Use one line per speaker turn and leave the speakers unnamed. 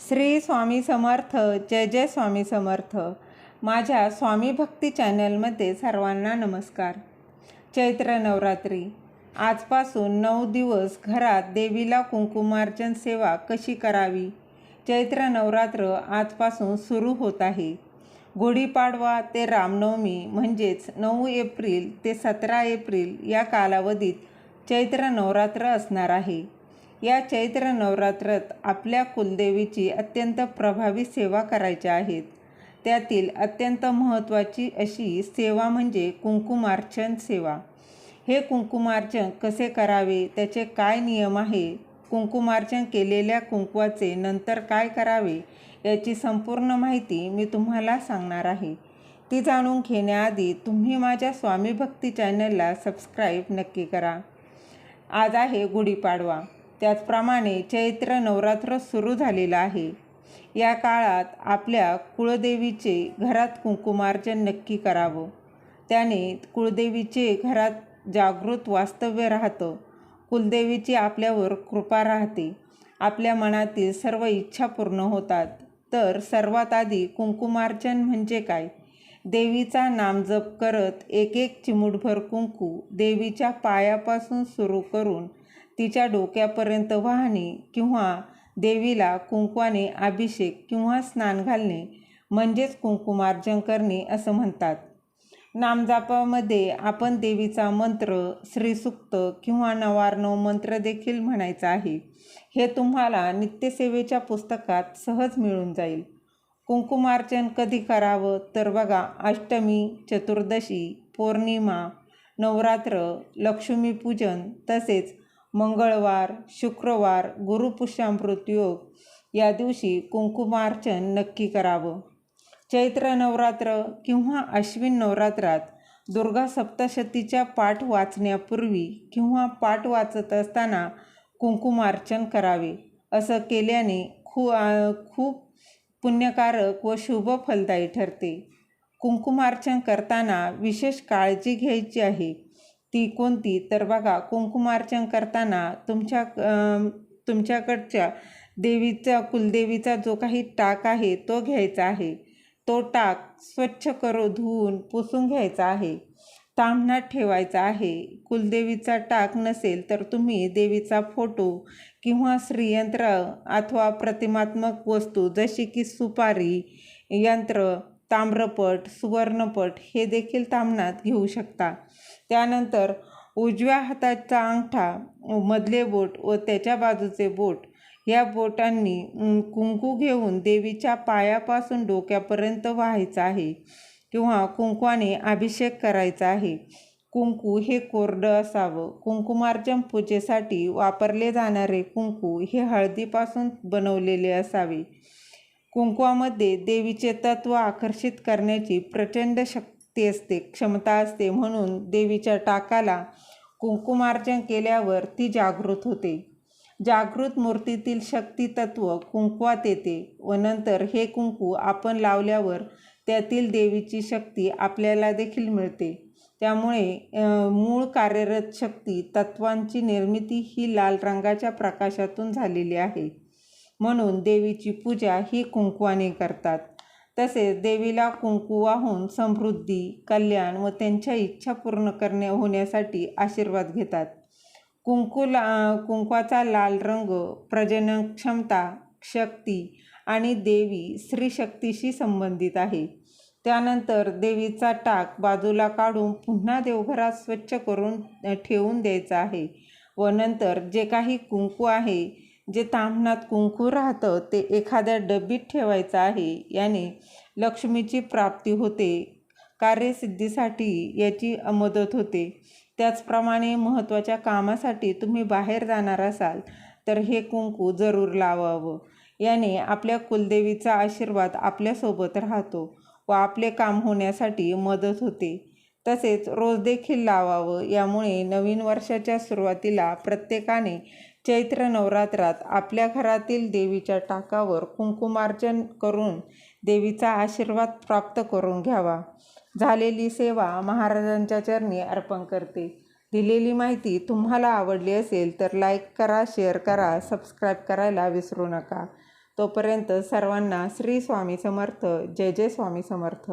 श्री स्वामी समर्थ जय जय स्वामी समर्थ. माझ्या स्वामी भक्ती चॅनलमध्ये सर्वांना नमस्कार. चैत्र नवरात्री. आजपासून नऊ दिवस घरात देवीला कुंकुमार्चन सेवा कशी करावी? चैत्र नवरात्र आजपासून सुरू होत आहे. गुढीपाडवा ते रामनवमी म्हणजेच नऊ एप्रिल ते सतरा एप्रिल या कालावधीत चैत्र नवरात्र असणार आहे. या चैत्र नवरात्रात आपल्या कुलदेवीची अत्यंत प्रभावी सेवा करायच्या आहेत. त्यातील अत्यंत महत्त्वाची अशी सेवा म्हणजे कुंकुमार्चन सेवा. हे कुंकुमार्चन कसे करावे? त्याचे काय नियम आहे? कुंकुमार्चन केलेल्या कुंकवाचे नंतर काय करावे? याची संपूर्ण माहिती मी तुम्हाला सांगणार आहे. ती जाणून घेण्याआधी तुम्ही माझ्या स्वामी भक्ती चॅनलला सबस्क्राईब नक्की करा. आज आहे गुढीपाडवा. त्याचप्रमाणे चैत्र नवरात्र सुरू झालेलं आहे. या काळात आपल्या कुळदेवीचे घरात कुंकुमार्जन नक्की करावं. त्याने कुळदेवीचे घरात जागृत वास्तव्य राहतं. कुलदेवीची आपल्यावर कृपा राहते. आपल्या मनातील सर्व इच्छा पूर्ण होतात. तर सर्वात आधी कुंकुमार्चन म्हणजे काय? देवीचा नामजप करत एक एक चिमूटभर कुंकू देवीच्या पायापासून सुरू करून तिच्या डोक्यापर्यंत वाहणे किंवा देवीला कुंकवाने अभिषेक किंवा स्नान घालणे म्हणजेच कुंकुमार्जन करणे असं म्हणतात. नामजापामध्ये आपण देवीचा मंत्र श्रीसुक्त किंवा नवार्णव मंत्र देखील म्हणायचा आहे. हे तुम्हाला नित्यसेवेच्या पुस्तकात सहज मिळून जाईल. कुंकुमार्चन कधी करावं तर बघा अष्टमी चतुर्दशी पौर्णिमा नवरात्र लक्ष्मीपूजन तसेच मंगळवार शुक्रवार गुरुपुष्यामृत योग या दिवशी कुंकुमार्चन नक्की करावं. चैत्र नवरात्र किंवा अश्विन नवरात्रात दुर्गा सप्तशतीच्या पाठ वाचण्यापूर्वी किंवा पाठ वाचत असताना कुंकुमार्चन करावे असं केल्याने खू खूप पुण्यकारक व शुभ फलदायी ठरते. कुंकुमार्चन करताना विशेष काळजी घ्यायची आहे. ती कोणती? तर बघा कुंकुमार्चन करताना तुमच्या तुमच्याकडच्या देवीचा कुलदेवीचा जो काही टाक आहे तो घ्यायचा आहे. तो टाक स्वच्छ करू धुवून पुसून घ्यायचा आहे. तांबणात ठेवायचा आहे. कुलदेवीचा टाक नसेल तर तुम्ही देवीचा फोटो किंवा श्रीयंत्र अथवा प्रतिमात्मक वस्तू जशी की सुपारी यंत्र ताम्रपट सुवर्णपट हे देखील तामणात घेऊ शकता. त्यानंतर उजव्या हाताचा अंगठा मधले बोट व त्याच्या बाजूचे बोट या बोटांनी कुंकू घेऊन देवीच्या पायापासून डोक्यापर्यंत व्हायचं आहे किंवा कुंकवाने अभिषेक करायचा आहे. कुंकू हे कोरडं असावं. कुंकुमार्चन पूजेसाठी वापरले जाणारे कुंकू हे हळदीपासून बनवलेले असावे. कुंकवामध्ये देवीचे तत्व आकर्षित करण्याची प्रचंड शक्ती असते क्षमता असते म्हणून देवीच्या टाकाला कुंकुमार्चन केल्यावर ती जागृत होते. जागृत मूर्तीतील शक्ती तत्व कुंकवात येते व नंतर हे कुंकू आपण लावल्यावर त्यातील देवीची शक्ती आपल्याला देखील मिळते. त्यामुळे मूळ कार्यरत शक्ती तत्वांची निर्मिती ही लाल रंगाच्या प्रकाशातून झालेली आहे. म्हणून देवीची पूजा ही कुंकवाने करतात. तसेच देवीला कुंकू वाहून समृद्धी कल्याण व त्यांच्या इच्छा पूर्ण करणे होण्यासाठी आशीर्वाद घेतात. कुंकूला कुंकवाचा लाल रंग प्रजनन क्षमता शक्ती आणि देवी स्त्रीशक्तीशी संबंधित आहे. त्यानंतर देवीचा टाक बाजूला काढून पुन्हा देवघरात स्वच्छ करून ठेवून द्यायचा आहे व नंतर जे काही कुंकू आहे जे ताम्हणात कुंकू राहतं ते एखाद्या डबीत ठेवायचं आहे याने लक्ष्मीची प्राप्ती होते कार्यसिद्धीसाठी याची मदत होते. त्याचप्रमाणे महत्त्वाच्या कामासाठी तुम्ही बाहेर जाणार असाल तर हे कुंकू जरूर लावावं. याने आपल्या कुलदेवीचा आशीर्वाद आपल्यासोबत राहतो व आपले काम होण्यासाठी मदत होते. तसेच रोज देखील लावावं यामुळे नवीन वर्षाच्या सुरुवातीला प्रत्येकाने चैत्र नवरात्रात आपल्या घरातील देवीच्या टाकावर कुंकुमार्चन करून देवीचा आशीर्वाद प्राप्त करून घ्यावा. झालेली सेवा महाराजांच्या चरणी अर्पण करते. दिलेली माहिती तुम्हाला आवडली असेल तर लाईक करा शेअर करा सबस्क्राईब करायला विसरू नका. तोपर्यंत सर्वांना श्री स्वामी समर्थ जय जय स्वामी समर्थ.